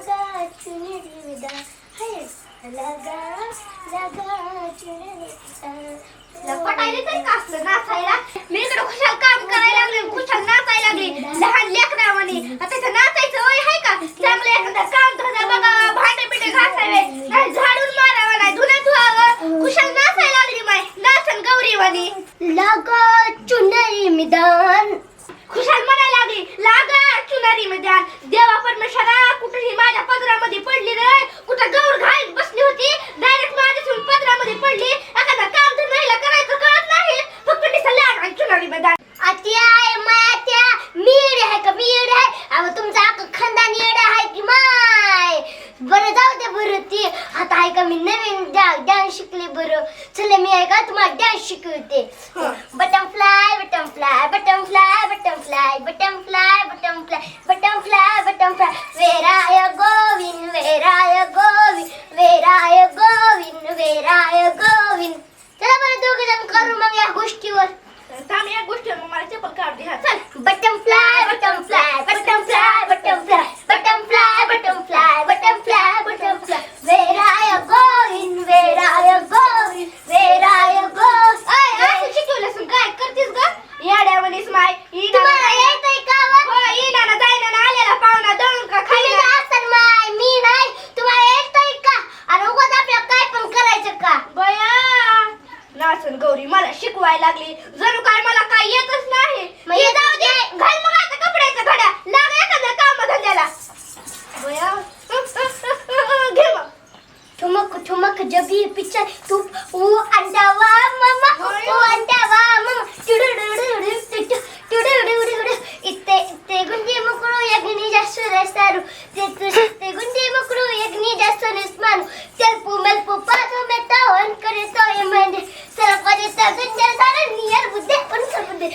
लगा चुनरी विदा लगा लगा चुनरी विदा पटायला तरी का असलं नाचायला? मी इकडे खुशाल काम करायला लागले खुशाल नाचायला लागली. लहान लेकरा म्हणे आता इथं नाचायचं वय आहे का? चांगलं एखादं काम धंदा भांडे पिठे घासावे. नाही झाडून मारावं नाही धुणं धुवावं. खुशाल नाचायला लागली माय नाचन गौरी म्हणे लगा चुनरी मिदान. खुशाल म्हणायला लागली लागा चुनारी मध्ये देवा परमेश्वरा कुठेही माझ्या पदरामध्ये पडली रे कुठं गौर घाल बसली होती डायरेक्ट माझ्या पदरामध्ये पडली. एखादा काम तर नाहीला करायचं कळत नाही. फक्त नुसतं लागा चुनारी मध्ये आत्या आहे. मात्या मीड आहे का? मीड आहे. अहो तुमचा अख्खा खानदान येड आहे की माय बरं जाऊ दे बरं ती आता आहे का मी नवीन डान्स शिकले बरं. चला मी आहे का तुम्हाला डान्स शिकवते. Butterfly butterfly butterfly butterfly butterfly butterfly butterfly butterfly वेराय Govind वेराय गोविंद वेराय गोविंद वेराय गोविंद चला बरं दोघे जण करू मग या गोष्टीवर. थांब या गोष्टीवर मग मला चप्पल काढ दे चल. Butterfly butterfly butterfly butterfly butterfly butterfly butterfly butterfly वेराय Govind वेराय गोविंद वेराय गोविंद असं शिकवलं असून काय करतेस ग येड्या म्हणीस माय तुम्हाला येतंय का व? हो येणार जायना ना आलेला पाहुणा दळून का खाली खाली असन माय मी नाही तुम्हाला येतंय का आणि उगाच आपल्याला काय पण करायचं का बया नाचन गौरी शिकवायला लागली. जणू काय मला काय येतच नाही. मग ये येत जाऊ दे. घाल मग आता कपड्याच्या घड्या. लाग एखाद्या काम धंद्याला बया. घे मग. ठुमक ठुमक जब ये पिक्चर तू ओ अंडावा मम्मा ओ अंडावा मम्मा తెగుంజి ముక్కుడు యజ్ఞి చేస్తూ వేస్తారు తెగుంజి ముక్కుడు యజ్ఞి చేస్తూ నిస్తాను తెలుపు మెల్పు పాతం మెత్త వంకరితో ఏమైంది సరఫరా చేస్తా చేస్తారు నీయర్ బుద్ధి పని సరిపోద్ది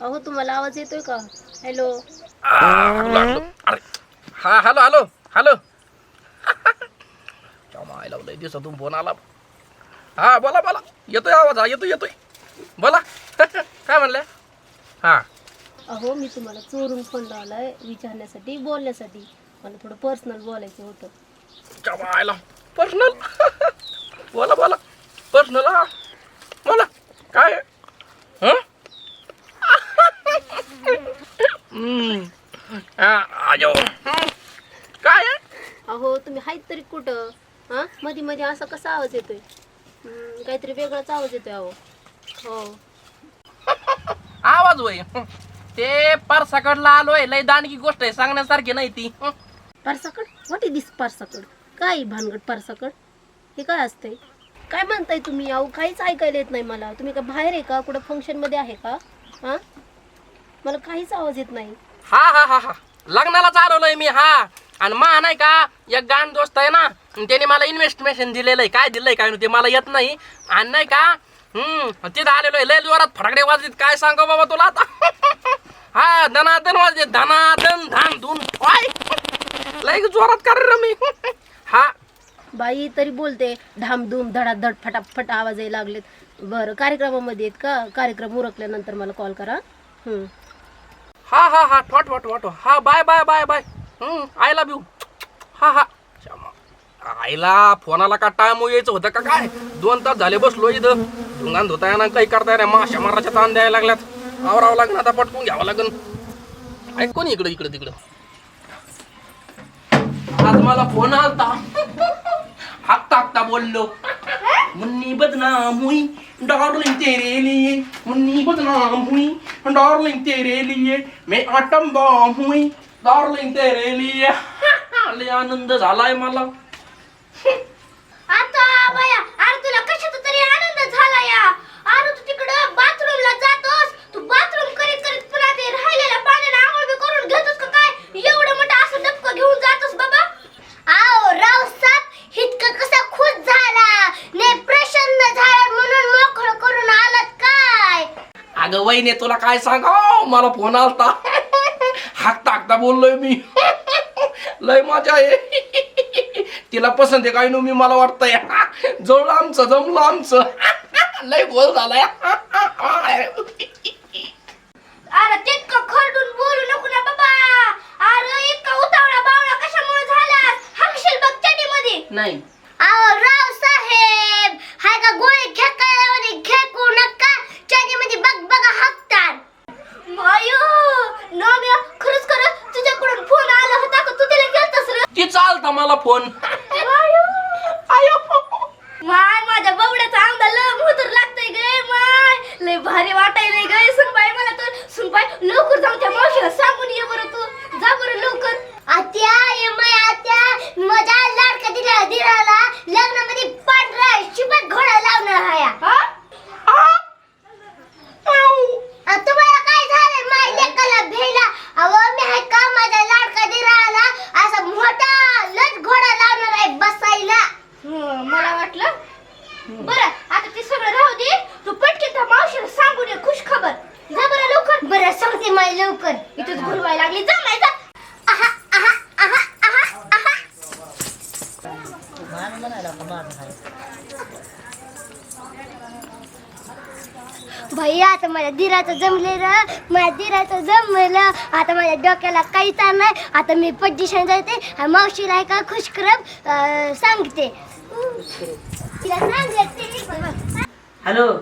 अहो तुम्हाला आवाज येतोय का? हॅलो हा हॅलो हॅलो हॅलो. मायला लय दिवसातून फोन आला. हा बोला बोला. येतोय आवाज हा येतोय येतोय. बोला. काय म्हणलं हा. अहो मी तुम्हाला चोरून फोन लावलाय विचारण्यासाठी बोलण्यासाठी. मला थोडं पर्सनल बोलायचं होतं. मायला. पर्सनल बोला बोला. पर्सनल हा. बोला. काय आहे? हं? हम्म. हा, आयो. हं. काय? अहो तुम्ही आहेत तरी कुठं? हां? मध्ये मध्ये असा कसा आवाज येतोय? हम्म, काहीतरी वेगळाच आवाज येतोय अहो. हो. आवाज होय. ते परसाकडला आलोय. लय दानगी गोष्ट आहे सांगण्यासारखी नाही ती. पारसाकड? व्हॉट इज दिस पारसाकड? काय भानगड पारसाकड? हे काय असतंय? काय म्हणताय तुम्ही? अहो काहीच ऐकायला येत नाही मला. तुम्ही का बाहेर आहे का? कुठं फंक्शनमध्ये आहे का? हां? मला काहीच आवाज येत नाही. हा हा हा हा. लग्नाला चालवलंय मी हा. आणि मा नाही का एक गाण दोस्त आहे ना त्याने मला इन्व्हेस्टमेशन दिलेलं आहे. काय दिलंय काय ते मला येत नाही. आणि नाही का हम्म तिथं आलेलो आहे. लय जोरात फटाकडे वाजत काय सांगू बाबा तुला आता? हा धनाधन वाजते धनाधन धान धुन काय लय जोरात कर मी. हा. बाई तरी बोलते धामधूम धडाधड फटाफट आवाज यायला लागलेत. बरं कार्यक्रमामध्ये आहेत का? कार्यक्रम उरकल्यानंतर मला कॉल करा. हं. हा हा हा ठॉट वाट वाटो हा bye bye bye bye. I love you हा हा. आईला फोनाला का टाइम यायचं होतं का काय? दोन तास झाले बसलो इथं. धुंगान धुता येणार काही करता येणार माशा माराच्या ताण द्यायला लागल्यात. आवरावं लागेल आता पटकून घ्यावं लागेल ऐक कोणी इकडं इकडं तिकडं. आज मला फोन आलता. हाकता हाकता बोललो. मुन्नी बदनाम हुई. डार्लिंग तेरे लिए मुन्नी बदनाम हुई. डार्लिंग तेरे लिए मैं आटम बॉम्ब हुई डार्लिंग तेरे लिए लय आनंद झालाय मला आता बया अरे तुला कशाचा तरी आनंद झाला या अरे तू तिकडं बाथरूमला जातोस तू बाथरूम करीत करीत पुन्हा ते राहिलेल्या पाण्याने आंघोळ बी करून घेतोस का काय एवढं मोठं असं डबकं घेऊन जातोस बाबा आओ राव साहेब इतकं कसा खुश झाला ने प्रसन्न झाला म्हणून मोकळं करून आलात काय अगं वहिने तुला काय सांगा? मला फोन आलता. हाकता हाकता बोललोय मी. लय मजा आहे. तिला पसंत आहे काय नो मी मला वाटतंय. जवळ आमचं जमलं आमचं. लय बोल झालाय. अरे तितकं खरडून बोलू नको ना बाबा. अरे इतका उतावळा बावळा कशामुळे झालास हकशील बघ चडीमध्ये नाही. अहो राव साहेब हाय का गोळी खेकायला खेकू नका मध्ये बघ बघा हाकतात मायो नव्या खरंच खरं तुझ्याकडून फोन आला होता का? तू तिला केलतस रे. ती चालता मला फोन माय माझ्या बवड्याचा अंगा लय मुहतर लागतंय गे माय. लय भारी वाटायलंय गे सुनबाई मला तर सुनबाई लवकर जाऊन त्या मावशीला सांगून ये बरं तू. जा बरं लवकर. आत्या ये माय आत्या. माझ्या लाडका दिला दिराला लग्नामध्ये पांढरा शिपत घोडा लावणार हाया. हा आ, तुम्हाला काय झालंय माय लेकाला भेला अहो मी हाय का माझ्या लाडका दिराला असा मोठा लट घोडा लावणार आहे बसायला हं, मला वाटलं बरं आता ते सगळं राहू दे तू पटकन त्या मावशीला सांगून ये खुश खबर जा बरं लवकर बरं सांगते माय लवकर इथंच घुरवायला लागली जा नाही जा आहा आहा आहा आहा आहा भैया आता माझ्या दिराचं जमलेलं माझ्या दिराचं जमलं आता माझ्या डोक्याला काही ताण नाही. आता मी पोझिशन जाते. आणि मावशीला एका खुशक्रम खुश अं, सांगते. तिला सांगते. हॅलो.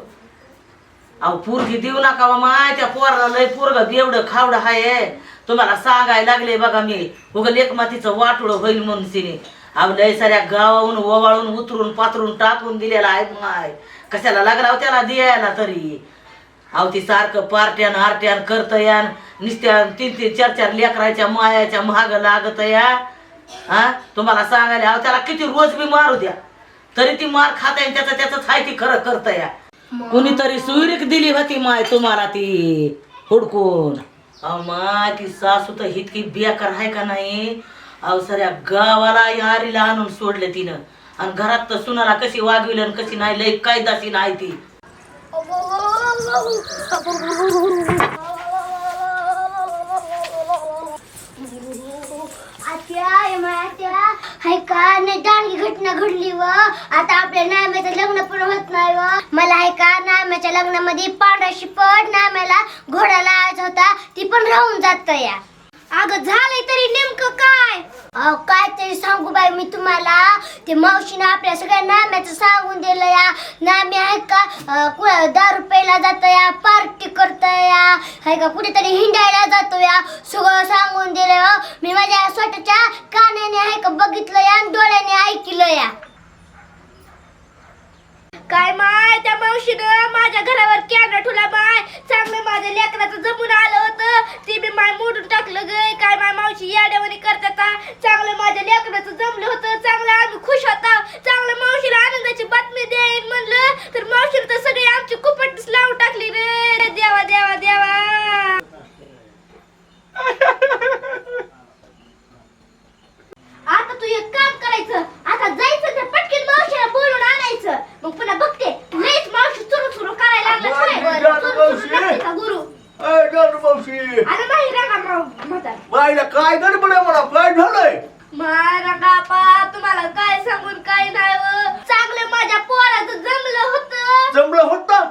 अहो पोरगी देऊ नका हो बा त्या पोराला लय पोरग एवढं खावडं हाय. तुम्हाला सांगायला लागले बघा मी. उग लेखमातीचं वाटोळ होईल म्हणून तिने. अहो लय साऱ्या गावाहून ओवाळून उतरून पातरून टाकून दिलेला आहे माय. कशाला लागला हो त्याला द्यायला तरी? अहो ती सारखं पार्ट्यान आरट्यान करत यान नुसत्या तीन तीन चार चार लेकराच्या मायाच्या महाग लागत या. हा? तुम्हाला सांगायला अहो त्याला किती रोज बी मारू द्या. तरी ती मार खात आहे त्याचं त्याच हाय ती खरं करत या. कुणीतरी सुईरीक दिली होती माय तुम्हाला ती. हुडकून. अहो माय ती सासू तर इतकी बेकार आहे का नाही? अहो सऱ्या गावाला यारीला आणून सोडले तिनं. आणि घरात तर सुनाला कशी वागविल आणि कशी नाही लय कायदाशी नाही ती आत्या ये माय आत्या हाय का नाही दांडगी घटना घडली व आता आपल्या नाम्याचं लग्न पण होत नाही व. मला हाय का नाम्याच्या लग्नामध्ये पांढरा शिपट नाम्याला घोडा लावायचा होता. ती पण राहून जात या? अगं झालंय तरी नेमकं काय? अहो काय तरी सांगू बाई मी तुम्हाला. ते मावशीनं आपल्या सगळ्या नाम्याचं सांगून दिलं या. नाम्या आहे का? अं, कु- दारू प्यायला जातो या पार्टी करतो या. आहे का? कुठेतरी हिंडायला जातो या. सगळं सांगून दिलं हो. मी माझ्या स्वतःच्या कानाने आहे का बघितलं या आणि डोळ्याने ऐकलं या. काय माय त्या मावशीनं माझ्या घरावर कॅमेरा ठुला माय. चांगलं माझ्या लेकराचं जमून आलं होतं. ते बी माय मोडून टाकलं ग. काय माय मावशी याड करतात आ. चांगलं माझ्या लेकराचं जमलं होतं चांगलं आम्ही खुश होता चांगलं मावशीला आनंदाची बातमी देईन म्हणलं तर मावशीनं तर सगळी आमची कुपटच लावून टाकली रे देवा देवा देवा आता तू एक काम करायचं. आता जायचं त्या पटकन मावशीला बोलून आणायचं. मग पुन्हा बघते. लयच मावशी चुरू चुरू करायला लागलं. काय? चुरू. चुरू का गुरु? अय जाणू मावशी. अरे नाही रागा माव- म्हातार बाईला काय गडबड आहे मला काय झालंय? मारा गापा तुम्हाला काय सांगून काय नाही व. चांगलं माझ्या पोराचं जमलं होतं. जमलं होतं?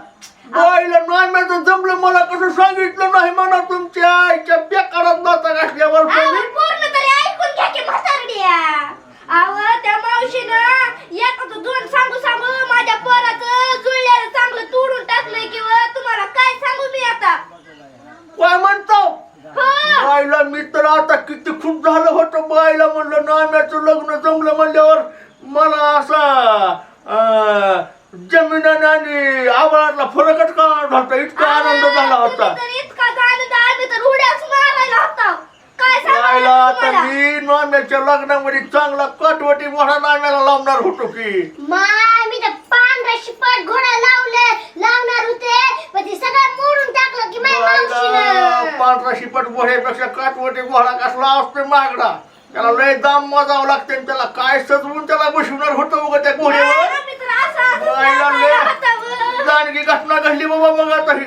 बाईला नाम्याचं जमलं मला कसं सांगितलं नाही म्हणा तुमच्या आईच्या बेकारात नाता घातल्यावर तुम्ही तरी ऐकून घ्या की म्हातारड्या आव त्या मावशीनं एकाच दोन सांगू सांगू माझ्या पोराचं जुळल्याला चांगलं तोडून टाकलंय किंवा तुम्हाला काय सांगू मी आता? काय म्हणतो? हो. बाईला मी तर आता किती खूप झालं होतं बाईला म्हणलं नाम्याचं लग्न जमलं म्हणल्यावर मला असा अं, जमिनाने आणि आवाळातला फरकच का झाला इतका आनंद झाला होता तुम्ही तर इतका आनंद आम्ही तर उड्याच मारायला होता काय बाईला सांगायचं आता तुम्हाला मी नाम्याच्या लग्नामध्ये चांगला कटवटी मोठा नाम्याला लावणार होतो की? मी तर पांढरा शिपट घोडा लावले लावणार होते पण ते सगळं मोडून टाकलं की माझ्या मावशीनं. पांढरा शिपट घोड्यापेक्षा काटवटी घोडा कसला असतो मागडा? त्याला लय दाम मोजावं लागते आणि त्याला काय सजवून त्याला बसवणार होतं उगा त्या घोड्यावर? तर असं होता व. लय जानगी घटना घडली बाबा मग आता ही.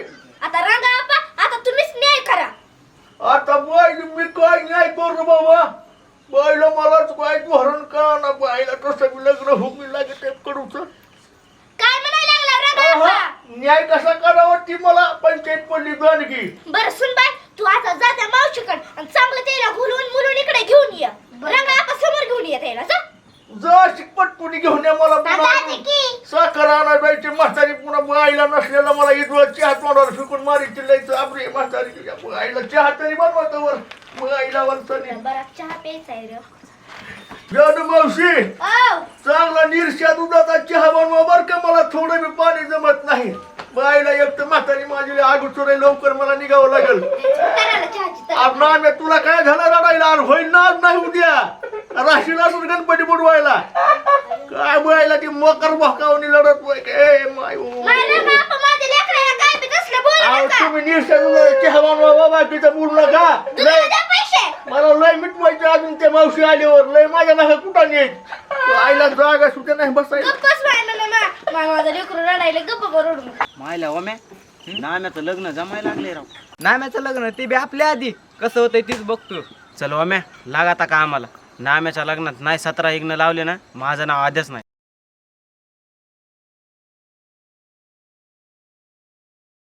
बाई मी काय नाही करू बाबा? बाईला मलाच काय धोरण करा ना बाईला तसं लग्न होऊ लागेल ते करूच काय म्हणायला लागला न्याय कसा करावा ती मला पंचायत पडली देणगी बरं सुन बाय तू आता जा त्या मावशीकडे आणि चांगलं त्याला घुलवून मुलून इकडे घेऊन ये. रंगा आपा समोर घेऊन ये त्याला जा. जा शिकपट कुणी घेऊन या मला पुन्हा साखर आणा जायची म्हातारी पुन्हा बाईला नसलेला मला इथवर चहा तोंडावर फिकून मारी चिल्लायचं आपली म्हातारी तुझ्या आईला चहा तरी बनवतो वर मग आईला बरं चहा प्यायचा मावशी औ चांगला निरशा दुधाचा चहा बनवा बर का मला थोडं बी पाणी जमत नाही. बाईला एक तर म्हातारी माझी आगुचर लवकर मला निघावं लागेल. करायला चहाची तर आप ना तुला काय झालं रडायला? अरे होईल ना आज नाही उद्या. राशील असं गणपती बुडवायला. काय बोलायला ती मकर भकावणी लढत. नाही तुम्ही निरशा दुधाचा चहा बनवा बाबा तिथं बोलू नका. मला लय मिटवायचे अजून ते मावशी आल्यावर. लय माझ्या नका कुठं नेत? आईला जागा सुद्धा नाही बसायला. माझं लेकरू रडायला गप्प मायला नाम्याचं लग्न जमायला लागले राव. नाम्याचं लग्न ते बी आपल्या आधी. कसं होतंय तीच बघतो. चल ओम्या लाग आता का आम्हाला नाम्याच्या लग्नात नाही सतरा इग्न लावले ना माझं नाव आद्याच नाही.